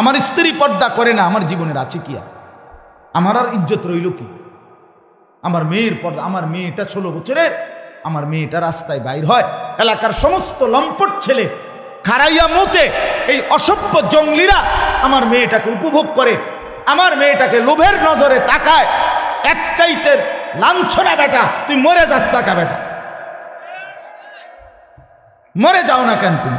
আমার স্ত্রী পর্দা করে না, আমার জীবনের আছে কি? আমার আর ইজ্জত রইল কি? আমার মেয়ের পর্দা, আমার মেয়েটা ষোলো বছরের, আমার মেয়েটা রাস্তায় বাইর হয়, এলাকার সমস্ত লম্পট ছেলে খারাইয়া মুতে এই অসভ্য জঙ্গলিরা আমার মেয়েটাকে উপভোগ করে, আমার মেয়েটাকে লোভের নজরে তাকায়, এক লাঞ্ছনা বেটা, তুই মরে যাস তাকা বেটা? মরে যাও না কেন তুমি?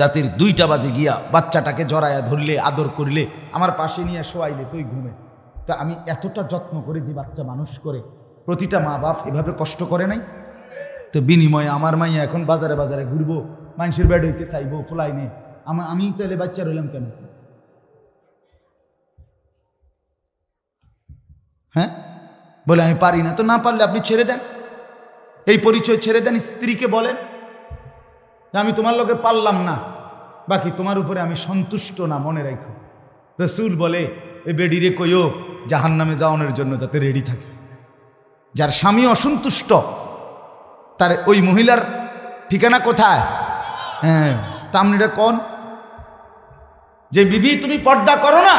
রাতের দুইটা বাজে গিয়া বাচ্চাটাকে জড়ায়া ধরলে, আদর করলে, আমার পাশে নিয়ে শোয়াইলে তুই ঘুমে। তা আমি এতটা যত্ন করে যে বাচ্চা মানুষ করে, প্রতিটা মা বাপ এভাবে কষ্ট করে নাই? তো বিনিময়ে আমার মাইয়া এখন বাজারে বাজারে ঘুরবো মানুষের বেড হইতে চাইব, ফোলাই নেই আমার আমি তাহলে বাচ্চা রইলাম কেন? হ্যাঁ? বলে, আমি পারি না। তো না পারলে আপনি ছেড়ে দেন। এই পরিচয় ছেড়ে দেন, স্ত্রীকে বলেন। আমি তোমার লোকে পারলাম না। বাকি তোমার উপরে আমি সন্তুষ্ট না, মনে রাখো। রসুল বলে, এ বেডিরে কইও জাহান নামে যাওয়ানোর জন্য যাতে রেডি থাকে। যার স্বামী অসন্তুষ্ট, তার ওই মহিলার ঠিকানা কোথায়? হ্যাঁ তা আপনি এটা কন? যে, বিবি, তুমি পর্দা করো না।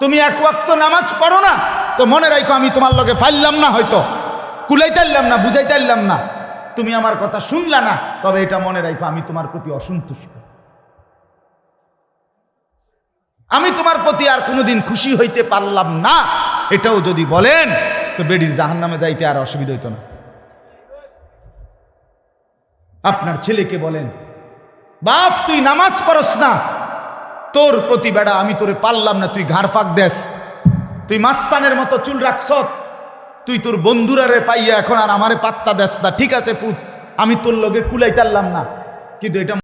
তুমি এক ওয়াক্ত নামাজ পড়ো না। তো মনে রাখো, আমি তোমার লগে ফাইললাম না হয়তো। কুলাইতে কুলাইতারলাম না বুঝাইতারলাম না। তুমি আমার কথা শুনলা না, তবে এটা মনে রাখো আমি তোমার প্রতি অসন্তুষ্ট। আমি তোমার প্রতি আর কোনোদিন খুশি হইতে পারলাম না। এটাও যদি বলেন, তো বেডির জাহান নামে যাইতে আর অসুবিধা হইতো না। আপনার ছেলেকে বলেন, বাপ, তুই নামাজ পড়স না। তোর প্রতি বেড়া আমি তোরে পারলাম না, তুই ঘাড় ফাঁক দেস। তুই মাস্তানের মতো চুল রাখছ তুই তোর বন্ধুরারে পাইয়া এখন আর আমারে পাত্তা দেস না। ঠিক আছে, পুত। আমি তোর লগে কুলাইতারলাম না। কিন্তু এটা